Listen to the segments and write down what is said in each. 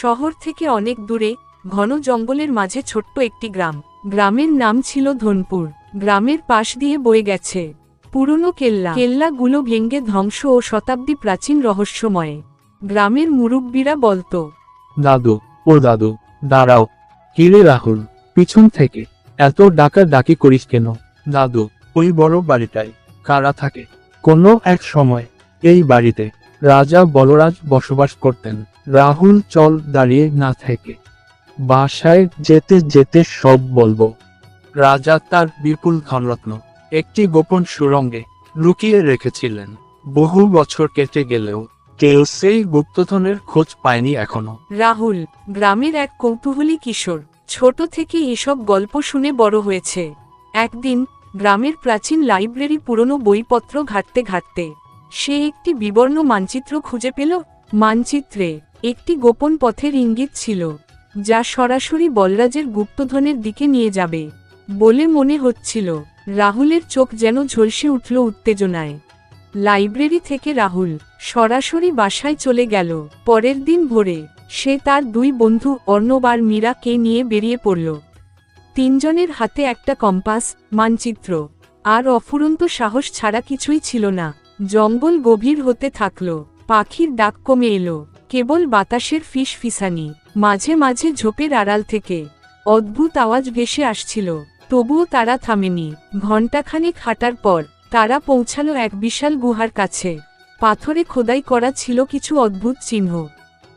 শহর থেকে অনেক দূরে, ঘন জঙ্গলের মাঝে ছোট্ট একটি গ্রাম। গ্রামের নাম ছিল ধনপুর। গ্রামের পাশ দিয়ে বয়ে গেছে। পুরনো কেল্লা। কেল্লাগুলো ভেঙ্গে ধ্বংস ও শতাব্দী প্রাচীন রহস্যময়। গ্রামের মুরব্বীরা বলতো, দাদু, ও দাদু, দাঁড়াও। কিরে রাহুল, পিছন থেকে। এত ডাকা ডাকি করিস কেন? দাদু, ওই বড় বাড়িটায় কারা থাকে? কোনো এক সময় এই বাড়িতে রাজা বলরাজ বসবাস করতেন। রাহুল, চল দাঁড়িয়ে না থেকে। বাসায় যেতে যেতে সব বলব। রাজা তার বিপুল ধনরত্ন একটি গোপন সুরঙ্গে লুকিয়ে রেখেছিলেন। বহু বছর কেটে গেলেও কেউ সেই গুপ্তধনের খোঁজ পায়নি এখনও। রাহুল, গ্রামের এক কৌতূহলী কিশোর, ছোট থেকে এসব গল্প শুনে বড় হয়েছে। একদিন, গ্রামের প্রাচীন লাইব্রেরি পুরনো বইপত্র ঘাটতে ঘাটতে, সে একটি বিবর্ণ মানচিত্র খুঁজে পেল, মানচিত্রে। একটি গোপন পথের ইঙ্গিত ছিল, যা সরাসরি বলরাজের গুপ্তধনের দিকে নিয়ে যাবে, বলে মনে হচ্ছিল, রাহুলের চোখ যেন ঝলসে উঠল উত্তেজনায়। লাইব্রেরি থেকে রাহুল সরাসরি বাসায় চলে গেল। পরের দিন ভোরে, সে তার দুই বন্ধু অর্ণব আর মীরাকে নিয়ে বেরিয়ে পড়ল। তিনজনের হাতে একটা কম্পাস, মানচিত্র, আর অফুরন্ত সাহস ছাড়া কিছুই ছিল না। জঙ্গল গভীর হতে থাকল, পাখির ডাক কমে এলো। কেবল বাতাসের ফিস ফিসানি মাঝে মাঝে ঝোপের আড়াল থেকে অদ্ভুত আওয়াজ ভেসে আসছিল। তবুও তারা থামেনি। ঘণ্টাখানেক হাঁটার পর তারা পৌঁছালো এক বিশাল গুহার কাছে। পাথরে খোদাই করা ছিল কিছু অদ্ভুত চিহ্ন।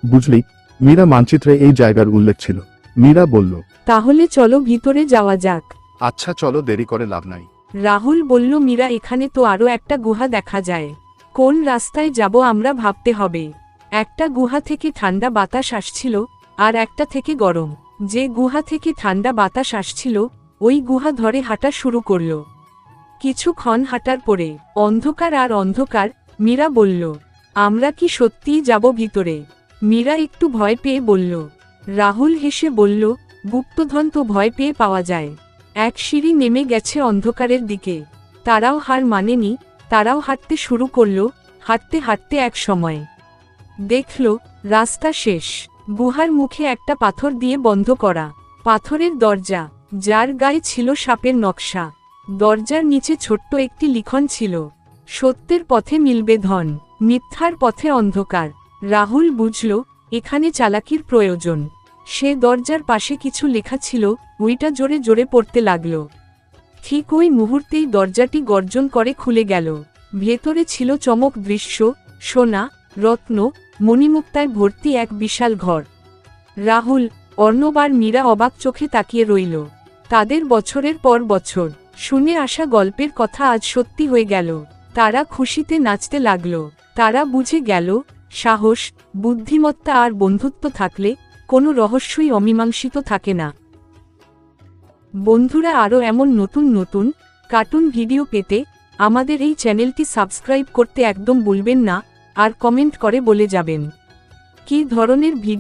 বুঝলি মীরা মানচিত্রে এই জায়গার উল্লেখ ছিল। মীরা বলল তাহলে চলো ভিতরে যাওয়া যাক। আচ্ছা চলো দেরি করে লাভ নাই। রাহুল বলল মীরা এখানে তো আরও একটা গুহা দেখা যায়। কোন রাস্তায় যাব আমরা ভাবতে হবে। একটা গুহা থেকে ঠান্ডা বাতাস আসছিল, আর একটা থেকে গরম। যে গুহা থেকে ঠান্ডা বাতাস আসছিল, ওই গুহা ধরে হাঁটা শুরু করল। কিছুক্ষণ হাঁটার পরে, অন্ধকার আর অন্ধকার, মীরা বলল, আমরা কি সত্যিই যাব ভিতরে? মীরা একটু ভয় পেয়ে বলল, রাহুল হেসে বলল, গুপ্তধন তো ভয় পেয়ে পাওয়া যায়। এক সিঁড়ি নেমে গেছে অন্ধকারের দিকে। তারাও হার মানেনি, তারাও হাঁটতে শুরু করল, হাঁটতে হাঁটতে এক সময়। দেখল, রাস্তা শেষ। গুহার মুখে একটা পাথর দিয়ে বন্ধ করা। পাথরের দরজা, যার গায়ে ছিল সাপের নকশা। দরজার নিচে ছোট্ট একটি লিখন ছিল। সত্যের পথে মিলবে ধন, মিথ্যার পথে অন্ধকার। রাহুল বুঝল, এখানে চালাকির প্রয়োজন। সে দরজার পাশে কিছু লেখা ছিল ওইটা জোরে জোরে পড়তে লাগল। ঠিক ওই মুহূর্তেই দরজাটি গর্জন করে খুলে গেল। ভেতরে ছিল চমক দৃশ্য, সোনা, রত্ন মণিমুক্তায় ভর্তি এক বিশাল ঘর। রাহুল, অর্ণব আর মীরা অবাক চোখে তাকিয়ে রইল। তাদের বছরের পর বছর, শুনে আসা গল্পের কথা আজ সত্যি হয়ে গেল। তারা খুশিতে নাচতে লাগল। তারা বুঝে গেল, সাহস, বুদ্ধিমত্তা আর বন্ধুত্ব থাকলে কোনো রহস্যই অমীমাংসিত থাকে না। বন্ধুরা আরও এমন নতুন নতুন, কার্টুন ভিডিও পেতে আমাদের এই চ্যানেলটি সাবস্ক্রাইব করতে একদম ভুলবেন না। আর কমেন্ট করে বলে যাবেন। কি ধরনের ভিডিও